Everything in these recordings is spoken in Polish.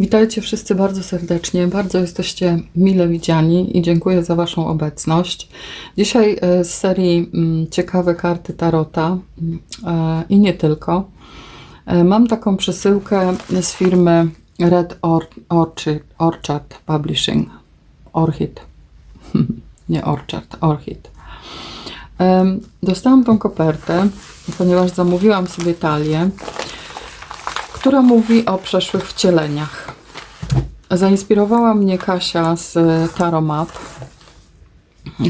Witajcie wszyscy bardzo serdecznie. Bardzo jesteście mile widziani i dziękuję za Waszą obecność. Dzisiaj e, z serii mm, Ciekawe karty Tarota mm, e, i nie tylko. E, Mam taką przesyłkę z firmy Red Or Orchid, Orchard Publishing. Orchid. nie Orchard, Orchid. Dostałam tą kopertę, ponieważ zamówiłam sobie talię, która mówi o przeszłych wcieleniach. Zainspirowała mnie Kasia z Taromap,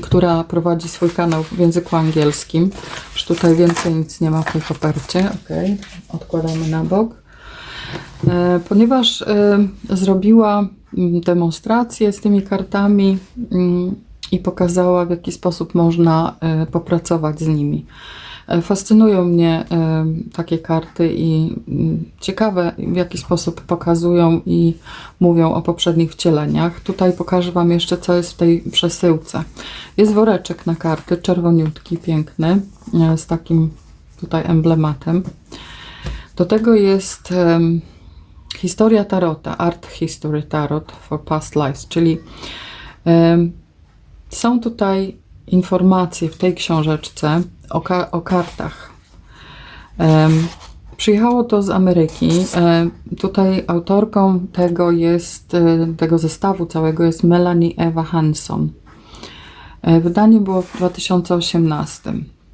która prowadzi swój kanał w języku angielskim. Już tutaj więcej nic nie ma w tej kopercie. Ok, odkładamy na bok. E, Ponieważ e, zrobiła mm, demonstrację z tymi kartami mm, i pokazała, w jaki sposób można e, popracować z nimi. E, Fascynują mnie e, takie karty i mm, ciekawe, w jaki sposób pokazują i mówią o poprzednich wcieleniach. Tutaj pokażę Wam jeszcze, co jest w tej przesyłce. Jest woreczek na karty, czerwoniutki, piękny, e, z takim tutaj emblematem. Do tego jest historia Tarota, Art History Tarot for Past Lives, czyli są tutaj informacje w tej książeczce o, ka- o kartach. Em, przyjechało to z Ameryki. E, tutaj autorką tego jest, e, tego zestawu całego jest Melanie Eva Hanson. E, Wydanie było w 2018.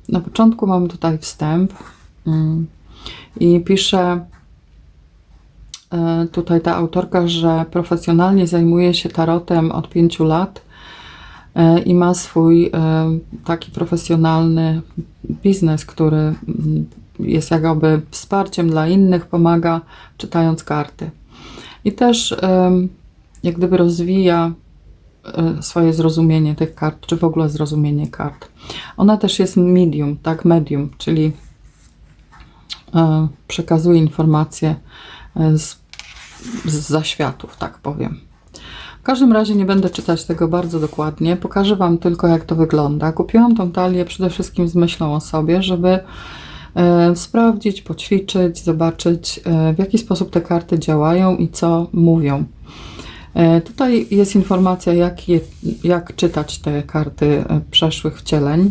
Na początku mamy tutaj wstęp mm, i pisze e, tutaj ta autorka, że profesjonalnie zajmuje się tarotem od pięciu lat i ma swój e, taki profesjonalny biznes, który mm, jest jakby wsparciem dla innych, pomaga czytając karty. I też jak gdyby rozwija e, swoje zrozumienie tych kart, czy w ogóle zrozumienie kart. Ona też jest medium, tak, medium, czyli e, przekazuje informacje z, z zaświatów, tak powiem. W każdym razie nie będę czytać tego bardzo dokładnie. Pokażę Wam tylko, jak to wygląda. Kupiłam tą talię przede wszystkim z myślą o sobie, żeby e, sprawdzić, poćwiczyć, zobaczyć, e, w jaki sposób te karty działają i co mówią. E, tutaj jest informacja, jak, je, jak czytać te karty przeszłych wcieleń.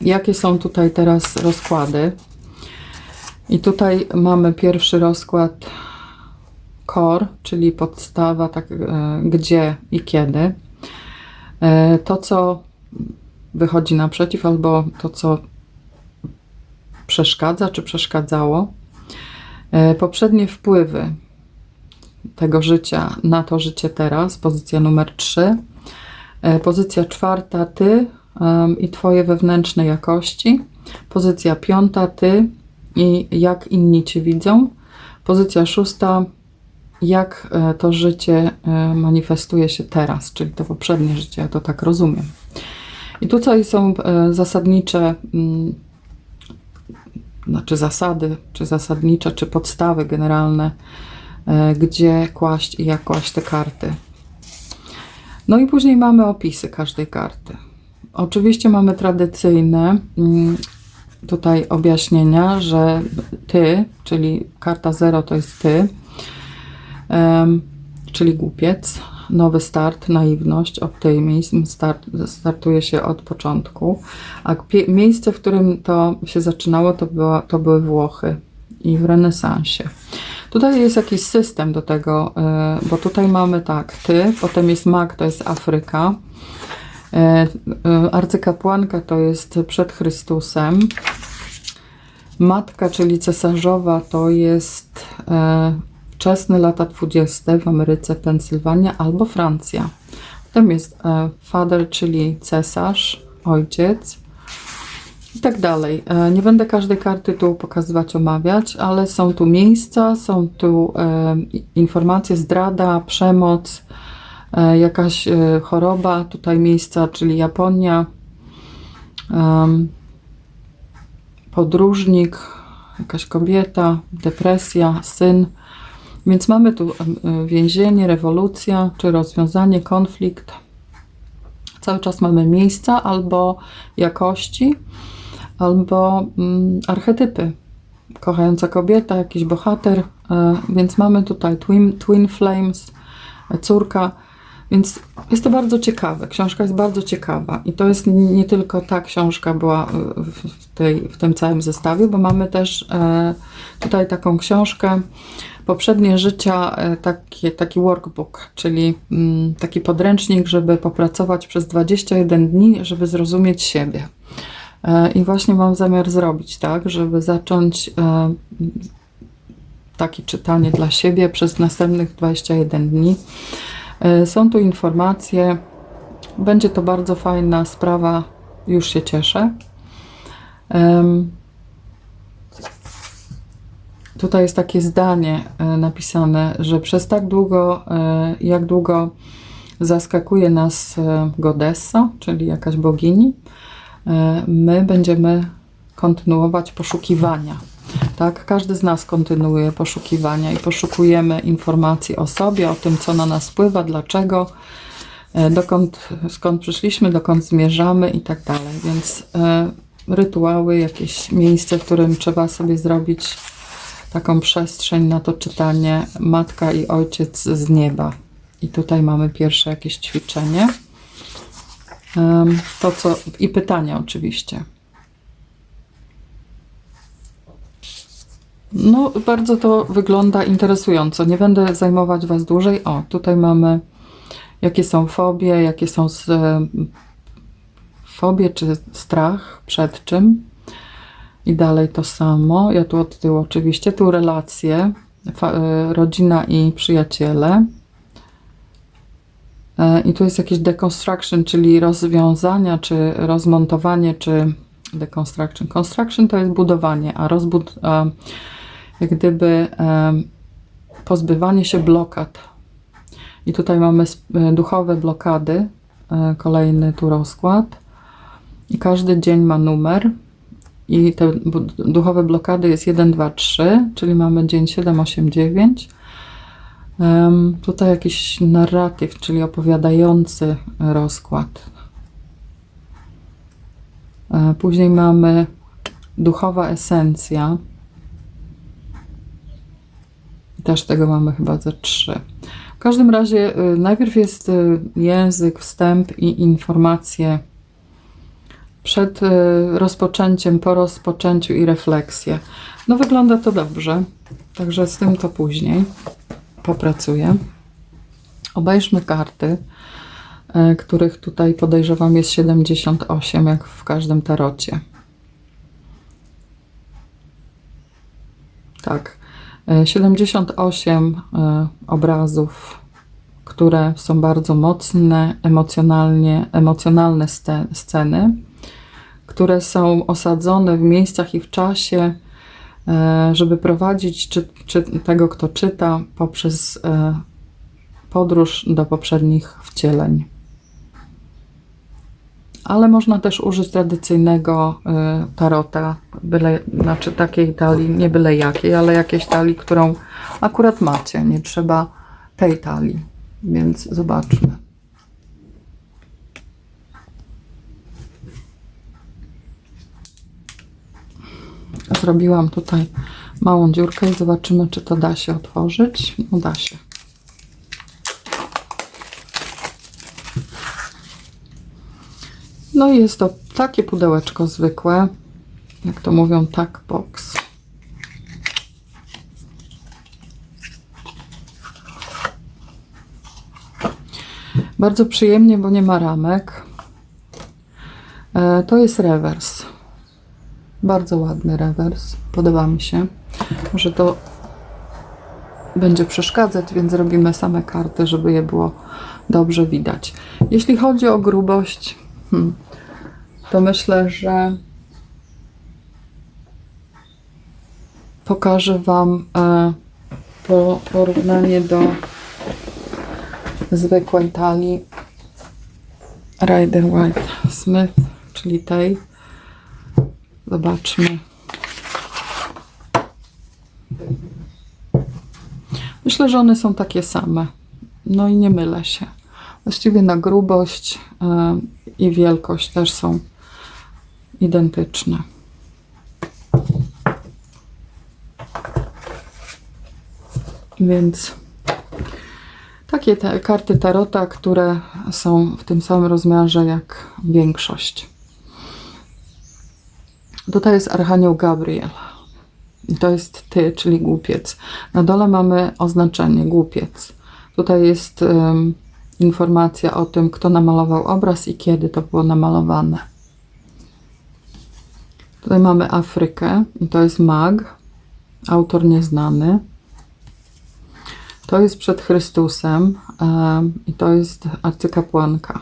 Jakie są tutaj teraz rozkłady. I tutaj mamy pierwszy rozkład core, czyli podstawa, tak, e, gdzie i kiedy. E, to, co wychodzi naprzeciw, albo to, co przeszkadza, czy przeszkadzało. E, poprzednie wpływy tego życia na to życie teraz, pozycja numer 3. E, pozycja czwarta, ty i twoje wewnętrzne jakości. Pozycja piąta, ty i jak inni cię widzą. Pozycja szósta, jak e, to życie e, manifestuje się teraz, czyli to poprzednie życie, ja to tak rozumiem. I tutaj są e, zasadnicze, mm, znaczy zasady, czy zasadnicze, czy podstawy generalne, gdzie kłaść i jak kłaść te karty. No i później mamy opisy każdej karty. Oczywiście mamy tradycyjne mm, tutaj objaśnienia, że ty, czyli karta 0 to jest ty, czyli głupiec, nowy start, naiwność, optymizm, start, startuje się od początku. A miejsce, w którym to się zaczynało, to, była, to były Włochy i w renesansie. Tutaj jest jakiś system do tego, e, bo tutaj mamy tak, ty, potem jest mag, to jest Afryka, e, e, arcykapłanka to jest przed Chrystusem, matka, czyli cesarzowa, to jest wczesne lata 20 w Ameryce, Pensylwania albo Francja. Potem jest e, father, czyli cesarz, ojciec i tak dalej. E, Nie będę każdej karty tu pokazywać, omawiać, ale są tu miejsca, są tu e, informacje, zdrada, przemoc, jakaś choroba, tutaj miejsca, czyli Japonia, podróżnik, jakaś kobieta, depresja, syn. Więc mamy tu e, więzienie, rewolucja, czy rozwiązanie, konflikt. Cały czas mamy miejsca albo jakości, albo mm, archetypy, kochająca kobieta, jakiś bohater, e, więc mamy tutaj twin, twin Flames, córka, więc jest to bardzo ciekawe. Książka jest bardzo ciekawa i to jest nie tylko ta książka była e, w, tej, w tym całym zestawie, bo mamy też tutaj taką książkę poprzednie życia, e, taki, taki workbook, czyli mm, taki podręcznik, żeby popracować przez 21 dni, żeby zrozumieć siebie. E, I właśnie mam zamiar zrobić tak, żeby zacząć e, takie czytanie dla siebie przez następnych 21 dni. Są tu informacje. Będzie to bardzo fajna sprawa. Już się cieszę. Tutaj jest takie zdanie e, napisane, że przez tak długo, e, jak długo zaskakuje nas e, Godessa, czyli jakaś bogini, my będziemy kontynuować poszukiwania. Tak, każdy z nas kontynuuje poszukiwania i poszukujemy informacji o sobie, o tym, co na nas wpływa, dlaczego, dokąd, skąd przyszliśmy, dokąd zmierzamy i tak dalej. Więc rytuały, jakieś miejsce, w którym trzeba sobie zrobić taką przestrzeń na to czytanie Matka i Ojciec z nieba. I tutaj mamy pierwsze jakieś ćwiczenie. To co, i pytania oczywiście. No, bardzo to wygląda interesująco. Nie będę zajmować Was dłużej. O, tutaj mamy, jakie są fobie, jakie są z, fobie czy strach, przed czym. I dalej to samo. Ja tu od tyłu oczywiście. Tu relacje, e, rodzina i przyjaciele. E, I tu jest jakieś deconstruction, czyli rozwiązania, czy rozmontowanie, czy deconstruction. Construction to jest budowanie, a rozbud, a jak gdyby e, pozbywanie się blokad. I tutaj mamy duchowe blokady, kolejny tu rozkład. I każdy dzień ma numer. I te duchowe blokady jest 1, 2, 3, czyli mamy dzień 7, 8, 9. Em, tutaj jakiś narratyw, czyli opowiadający rozkład. E, Później mamy duchowa esencja. Też tego mamy chyba ze trzy. W każdym razie y, najpierw jest y, język, wstęp i informacje przed y, rozpoczęciem, po rozpoczęciu i refleksję. No wygląda to dobrze, także z tym to później popracuję. Obejrzmy karty, y, których tutaj podejrzewam jest 78, jak w każdym tarocie. Tak, y, 78 y, obrazów, które są bardzo mocne, emocjonalnie, emocjonalne sce- sceny które są osadzone w miejscach i w czasie, e, żeby prowadzić czy, czy tego, kto czyta, poprzez e, podróż do poprzednich wcieleń. Ale można też użyć tradycyjnego e, tarota, byle, znaczy takiej talii, nie byle jakiej, ale jakiejś talii, którą akurat macie. Nie trzeba tej talii, więc zobaczmy. Zrobiłam tutaj małą dziurkę i zobaczymy, czy to da się otworzyć. No da się. No i jest to takie pudełeczko zwykłe, jak to mówią, tak box. Bardzo przyjemnie, bo nie ma ramek. E, To jest rewers. Bardzo ładny rewers. Podoba mi się. Może to będzie przeszkadzać, więc robimy same karty, żeby je było dobrze widać. Jeśli chodzi o grubość, hmm, to myślę, że pokażę Wam e, po, porównanie do zwykłej talii Rider White Smith, czyli tej. Zobaczmy. Myślę, że one są takie same. No i nie mylę się. Właściwie na grubość e, i wielkość też są identyczne. Więc takie karty tarota, które są w tym samym rozmiarze jak większość. Tutaj jest Archanioł Gabriel. I to jest ty, czyli głupiec. Na dole mamy oznaczenie głupiec. Tutaj jest em, informacja o tym, kto namalował obraz i kiedy to było namalowane. Tutaj mamy Afrykę i to jest mag, autor nieznany. To jest przed Chrystusem em, i to jest arcykapłanka.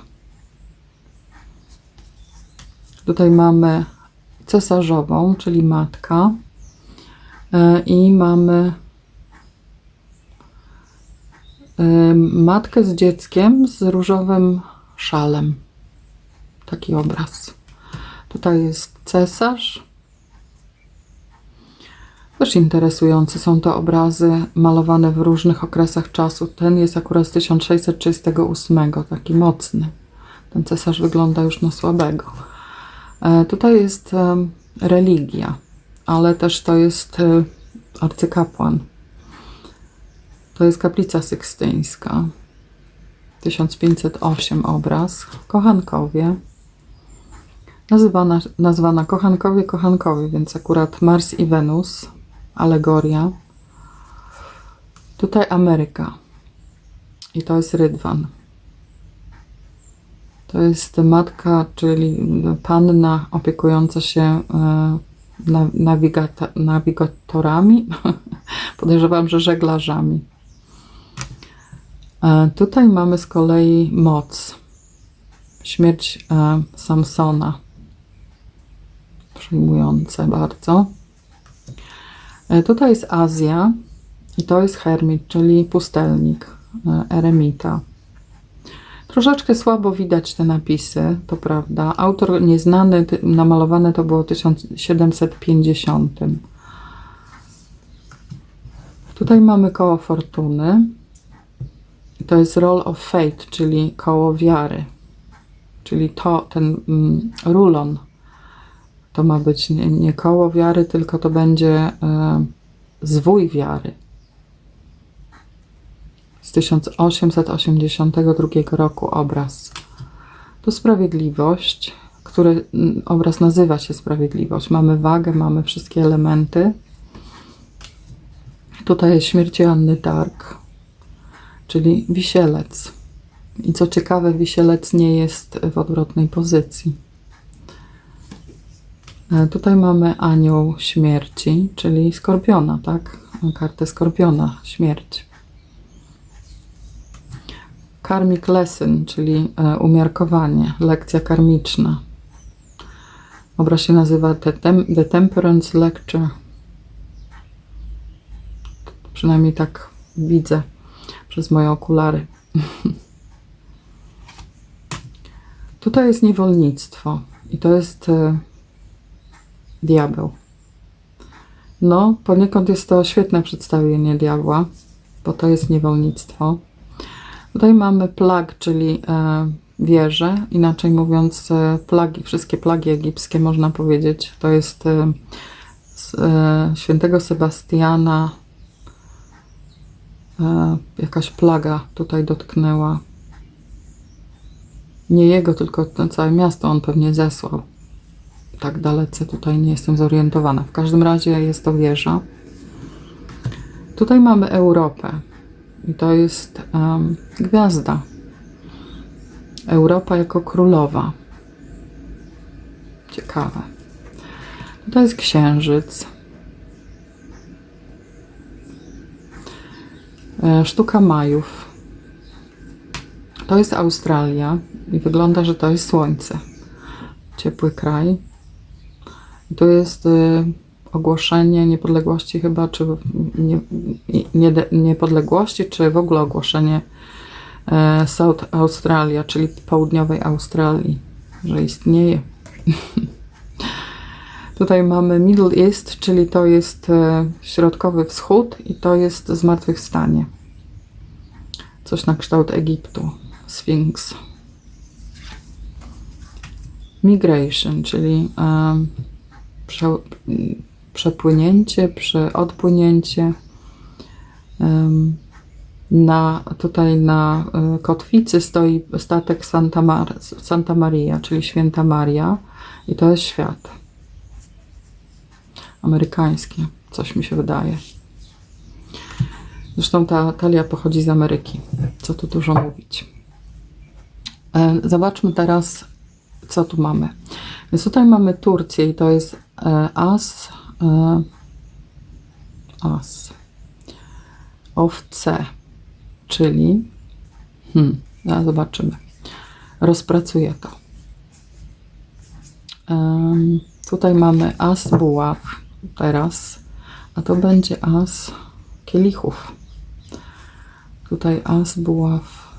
Tutaj mamy cesarzową, czyli matka. E, I mamy e, matkę z dzieckiem z różowym szalem. Taki obraz. Tutaj jest cesarz. Też interesujące są to obrazy malowane w różnych okresach czasu. Ten jest akurat z 1638, taki mocny. Ten cesarz wygląda już na słabego. E, Tutaj jest em, religia, ale też to jest e, arcykapłan. To jest kaplica sykstyńska. 1508 obraz. Kochankowie. Nazywana, nazwana Kochankowie, Kochankowie, więc akurat Mars i Wenus. Alegoria. Tutaj Ameryka. I to jest Rydwan. To jest matka, czyli panna opiekująca się e, na- nawigata, nawigatorami. Podejrzewam, że żeglarzami. E, Tutaj mamy z kolei moc. Śmierć e, Samsona. Przejmujące bardzo. Tutaj jest Azja i to jest hermit, czyli pustelnik, eremita. Troszeczkę słabo widać te napisy, to prawda. Autor nieznany, namalowane to było w 1750. Tutaj mamy koło fortuny. To jest roll of fate, czyli koło wiary. Czyli to, ten mm, rulon, to ma być nie, nie koło wiary, tylko to będzie e, zwój wiary z 1882 roku obraz. To sprawiedliwość, który mm, obraz nazywa się sprawiedliwość. Mamy wagę, mamy wszystkie elementy. Tutaj jest śmierć Anny Dark, czyli wisielec. I co ciekawe, wisielec nie jest w odwrotnej pozycji. E, Tutaj mamy anioł śmierci, czyli skorpiona, tak? Kartę skorpiona, śmierć. Karmic lesson, czyli e, umiarkowanie, lekcja karmiczna. Obraz się nazywa The, Tem- The Temperance Lecture. Przynajmniej tak widzę przez moje okulary. Tutaj jest niewolnictwo i to jest e, diabeł. No, poniekąd jest to świetne przedstawienie diabła, bo to jest niewolnictwo. Tutaj mamy plag, czyli e, wieże, inaczej mówiąc e, plagi, wszystkie plagi egipskie można powiedzieć. To jest e, świętego Sebastiana jakaś plaga tutaj dotknęła. Nie jego, tylko całe miasto on pewnie zesłał. Tak dalece tutaj nie jestem zorientowana. W każdym razie jest to wieża. Tutaj mamy Europę. I to jest em, gwiazda. Europa jako królowa. Ciekawe. To jest księżyc. E, Sztuka Majów. To jest Australia i wygląda, że to jest słońce. Ciepły kraj. I tu jest y, ogłoszenie niepodległości chyba, czy nie, nie, niepodległości, czy w ogóle ogłoszenie e, South Australia, czyli południowej Australii, że istnieje. Tutaj mamy Middle East, czyli to jest e, środkowy wschód i to jest zmartwychwstanie. Coś na kształt Egiptu, Sfinks. Migration, czyli em, prze, przepłynięcie, prze, odpłynięcie. Na, tutaj na y, kotwicy stoi statek Santa, Mar Santa Maria, czyli Święta Maria. I to jest świat. Amerykańskie, coś mi się wydaje. Zresztą ta talia pochodzi z Ameryki. Co tu dużo mówić. E, Zobaczmy teraz, co tu mamy. Więc tutaj mamy Turcję i to jest e, as, e, as of C, czyli hmm, zaraz zobaczymy. Rozpracuję to. Em, tutaj mamy as buław teraz, a to będzie as kielichów. Tutaj as buław.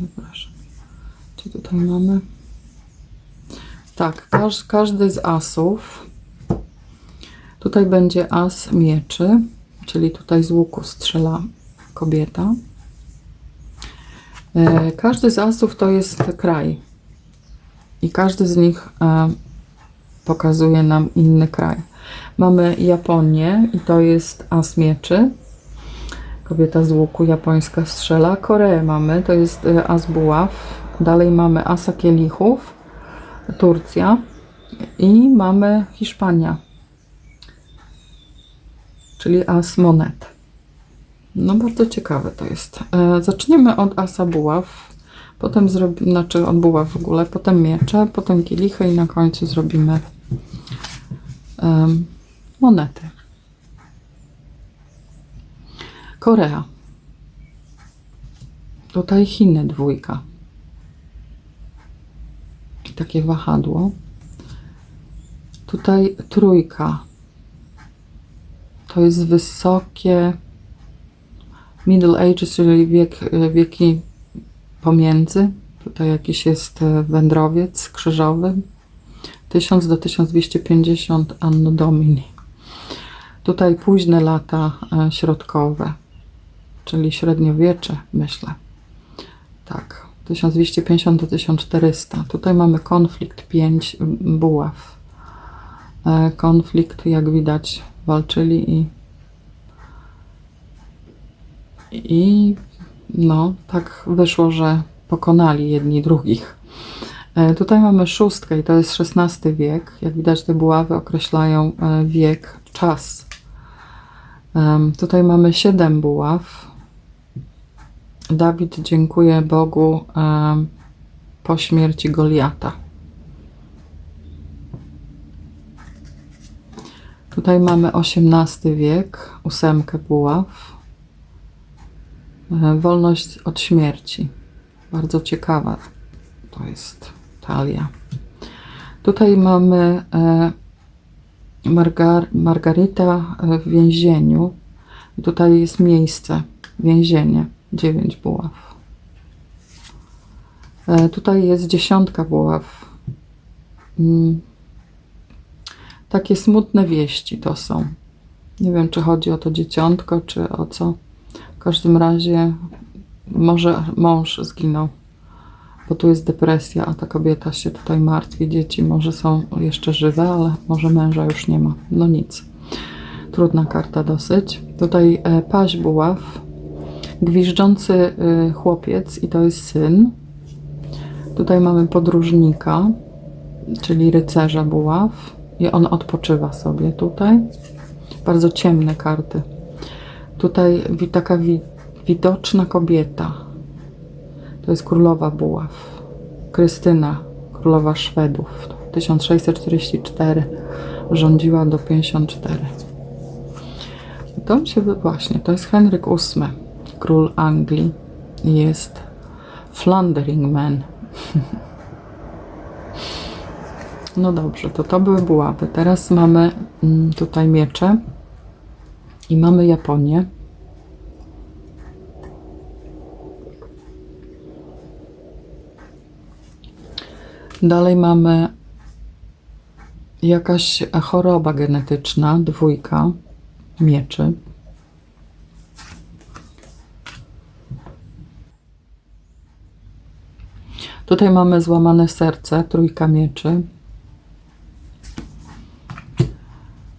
Zapraszam. Co tutaj mamy? Tak, każ, każdy z asów. Tutaj będzie as mieczy, czyli tutaj z łuku strzela kobieta. E, Każdy z asów to jest kraj. I każdy z nich e, pokazuje nam inny kraj. Mamy Japonię i to jest as mieczy. Kobieta z łuku japońska strzela. Koreę mamy, to jest e, as buław. Dalej mamy asa kielichów. Turcja. I mamy Hiszpania. Czyli as monet. No bardzo ciekawe to jest. E, zaczniemy od asa buław. Potem zrobimy, znaczy od buław w ogóle, potem miecze, potem kielichy i na końcu zrobimy em, monety. Korea. Tutaj Chiny dwójka. Takie wahadło. Tutaj trójka. To jest wysokie Middle Ages, czyli wiek, wieki pomiędzy. Tutaj jakiś jest e, wędrowiec krzyżowy. 1000 do 1250 Anno Domini. Tutaj późne lata e, środkowe, czyli średniowiecze, myślę. Tak, 1250 do 1400. Tutaj mamy konflikt 5 buław. E, Konflikt, jak widać, walczyli i i no, tak wyszło, że pokonali jedni drugich. E, Tutaj mamy szóstkę i to jest XVI wiek. Jak widać, te buławy określają e, wiek, czas. Tutaj mamy siedem buław. Dawid dziękuję Bogu po śmierci Goliata. Tutaj mamy XVIII wiek, ósemkę buław. E, Wolność od śmierci. Bardzo ciekawa to jest talia. Tutaj mamy e, Margar Margarita e, w więzieniu. Tutaj jest miejsce, więzienie, dziewięć buław. Tutaj jest dziesiątka buław. Takie smutne wieści to są. Nie wiem, czy chodzi o to dzieciątko, czy o co. W każdym razie może mąż zginął, bo tu jest depresja, a ta kobieta się tutaj martwi. Dzieci może są jeszcze żywe, ale może męża już nie ma. No nic. Trudna karta dosyć. Tutaj e, paź buław, gwiżdżący e, chłopiec i to jest syn. Tutaj mamy podróżnika, czyli rycerza buław i on odpoczywa sobie tutaj. Bardzo ciemne karty. Tutaj taka wi- widoczna kobieta. To jest królowa buław. Krystyna, królowa Szwedów. 1644 rządziła do 54. I To się właśnie, to jest Henryk VIII, król Anglii. Jest Floundering Man. No dobrze, to to były buławy. Teraz mamy mm, tutaj miecze i mamy Japonię. Dalej mamy jakaś choroba genetyczna, dwójka mieczy. Tutaj mamy złamane serce, trójka mieczy. E,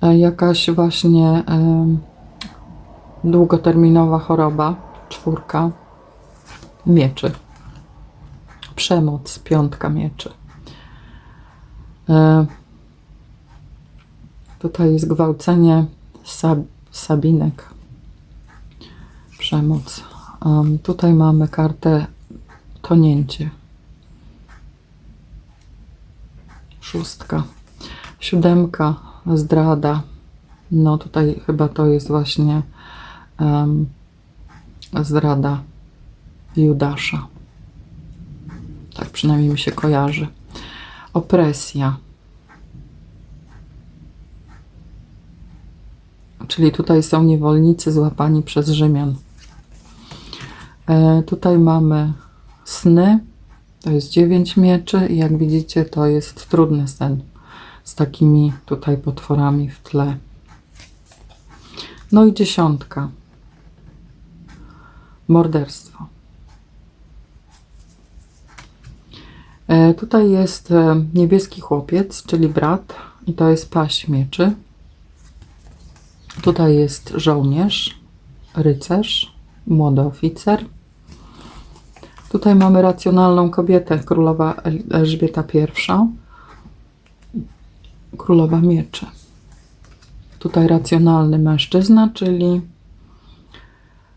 Jakaś właśnie em, długoterminowa choroba, czwórka mieczy. Przemoc, piątka mieczy. E, tutaj jest gwałcenie sab Sabinek. Przemoc. Tutaj mamy kartę tonięcie. Szóstka. Siódemka, zdrada. No tutaj chyba to jest właśnie em, zdrada Judasza. Tak przynajmniej mi się kojarzy. Opresja. Czyli tutaj są niewolnicy złapani przez Rzymian. E, tutaj mamy sny. To jest dziewięć mieczy i jak widzicie to jest trudny sen z takimi tutaj potworami w tle. No i dziesiątka. Morderstwo. E, tutaj jest e, niebieski chłopiec, czyli brat, i to jest paść mieczy. Tutaj jest żołnierz, rycerz, młody oficer. Tutaj mamy racjonalną kobietę, królowa El- Elżbieta I, królowa mieczy. Tutaj racjonalny mężczyzna, czyli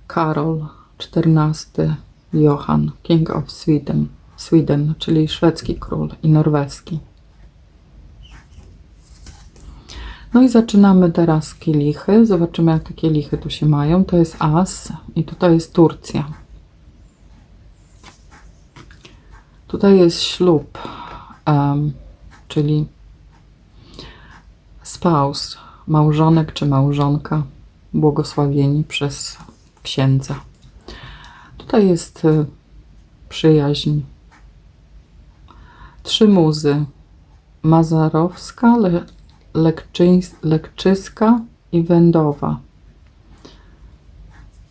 Karol XIV Johan, King of Sweden, Sweden, czyli szwedzki król i norweski. No i zaczynamy teraz kielichy. Zobaczymy, jak te kielichy tu się mają. To jest As i tutaj jest Turcja. Tutaj jest ślub, em, czyli spouse, małżonek czy małżonka, błogosławieni przez księdza. Tutaj jest y, przyjaźń. Trzy muzy. Mazarowska, Le, Lekczyńs, Lekczyska i Wędowa.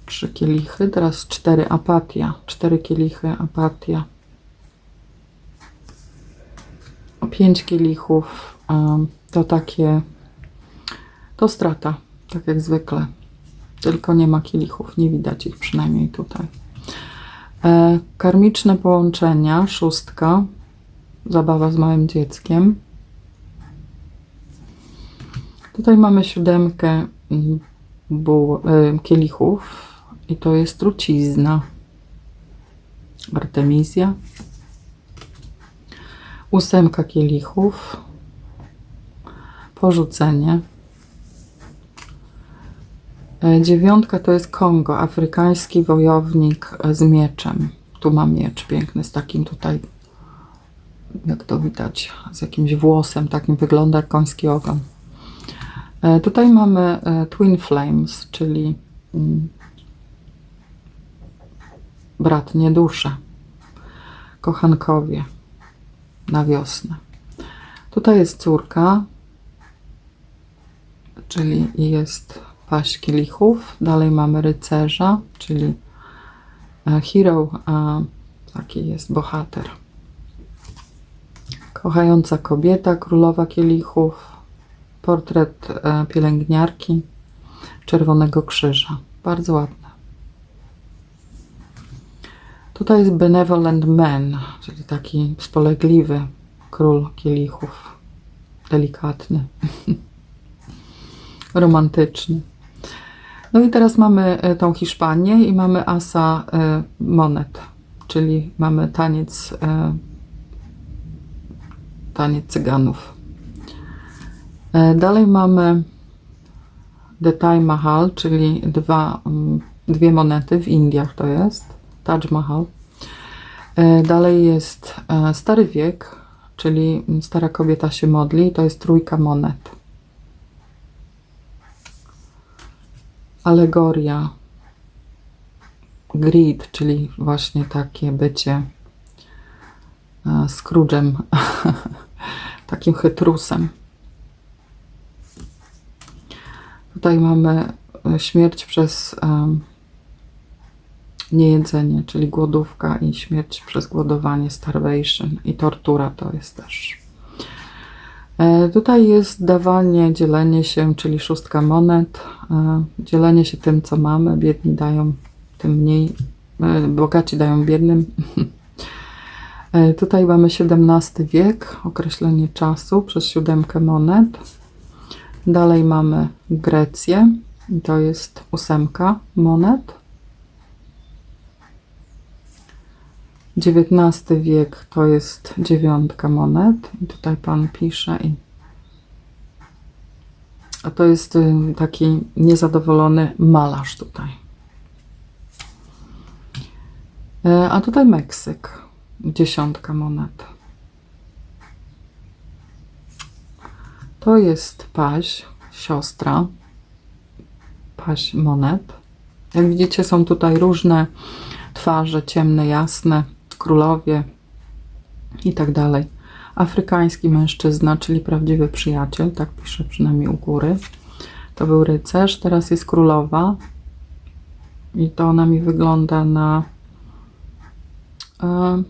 Trzy kielichy, teraz cztery apatia. Cztery kielichy apatia. Pięć kielichów em, to takie, to strata, tak jak zwykle. Tylko nie ma kielichów, nie widać ich przynajmniej tutaj. E, karmiczne połączenia, szóstka, zabawa z małym dzieckiem. Tutaj mamy siódemkę buł, e, kielichów i to jest trucizna. Artemizja. Ósemka kielichów. Porzucenie. E, Dziewiątka to jest Kongo, afrykański wojownik e, z mieczem. Tu ma miecz piękny z takim tutaj, jak to widać, z jakimś włosem, takim wygląda koński ogon. E, Tutaj mamy Twin Flames, czyli mm, bratnie dusze, kochankowie na wiosnę. Tutaj jest córka, czyli jest paść kielichów. Dalej mamy rycerza, czyli e, hero, a taki jest bohater. Kochająca kobieta, królowa kielichów, portret e, pielęgniarki, czerwonego krzyża. Bardzo ładne. Tutaj jest benevolent man, czyli taki spolegliwy król kielichów, delikatny, romantyczny. No i teraz mamy e, tą Hiszpanię i mamy asa e, monet, czyli mamy taniec, e, taniec cyganów. Dalej mamy The Taj Mahal, czyli dwa, dwie monety w Indiach to jest, Taj Mahal. Dalej jest Stary Wiek, czyli stara kobieta się modli, to jest trójka monet. Alegoria. Greed, czyli właśnie takie bycie e, Scrooge'em, takim chytrusem. Tutaj mamy e, śmierć przez em, niejedzenie, czyli głodówka i śmierć przez głodowanie, starvation i tortura to jest też. E, Tutaj jest dawanie, dzielenie się, czyli szóstka monet. E, Dzielenie się tym, co mamy. Biedni dają tym mniej, e, bogaci dają biednym. Tutaj mamy XVII wiek, określenie czasu przez siódemkę monet. Dalej mamy Grecję, to jest ósemka monet. XIX wiek to jest dziewiątka monet. Tutaj pan pisze i a to jest y, taki niezadowolony malarz tutaj. E, A tutaj Meksyk. Dziesiątka monet. To jest paź, siostra. Paź monet. Jak widzicie, są tutaj różne twarze, ciemne, jasne, królowie i tak dalej. Afrykański mężczyzna, czyli prawdziwy przyjaciel, tak pisze przynajmniej u góry. To był rycerz, teraz jest królowa. I to ona mi wygląda na e,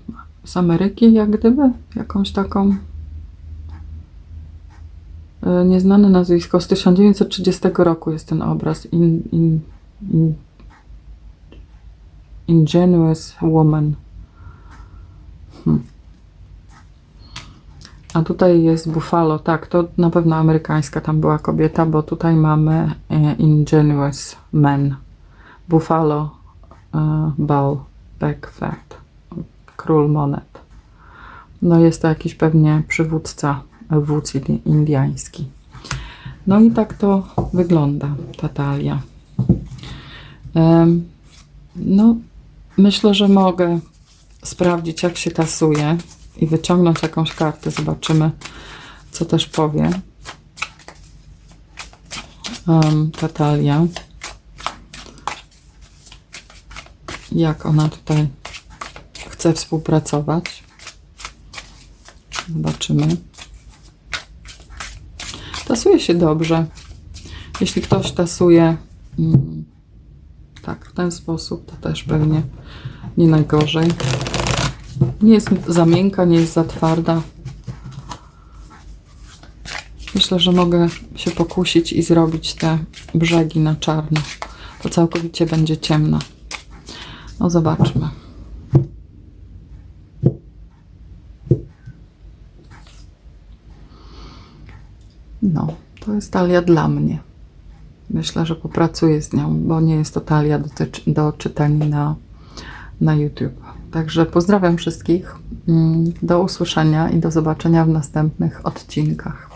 z Ameryki, jak gdyby, jakąś taką e, nieznane nazwisko. Z 1930 roku jest ten obraz. In, in, in, ingenuous woman. Hmm. A tutaj jest Buffalo, tak, to na pewno amerykańska tam była kobieta, bo tutaj mamy e, Ingenuous Man. Buffalo e, Ball Back Fat. Król monet. No jest to jakiś pewnie przywódca wódz indi- indiański. No i tak to wygląda ta talia. No, myślę, że mogę sprawdzić, jak się tasuje i wyciągnąć jakąś kartę. Zobaczymy, co też powie um. Jak ona tutaj chce współpracować. Zobaczymy. Tasuje się dobrze. Jeśli ktoś tasuje mm, tak, w ten sposób, to też pewnie nie najgorzej. Nie jest za miękka, nie jest za twarda. Myślę, że mogę się pokusić i zrobić te brzegi na czarno. To całkowicie będzie ciemna. No zobaczmy. No, to jest talia dla mnie. Myślę, że popracuję z nią, bo nie jest to talia do, do czytania na, na YouTube. Także pozdrawiam wszystkich. Mm, Do usłyszenia i do zobaczenia w następnych odcinkach.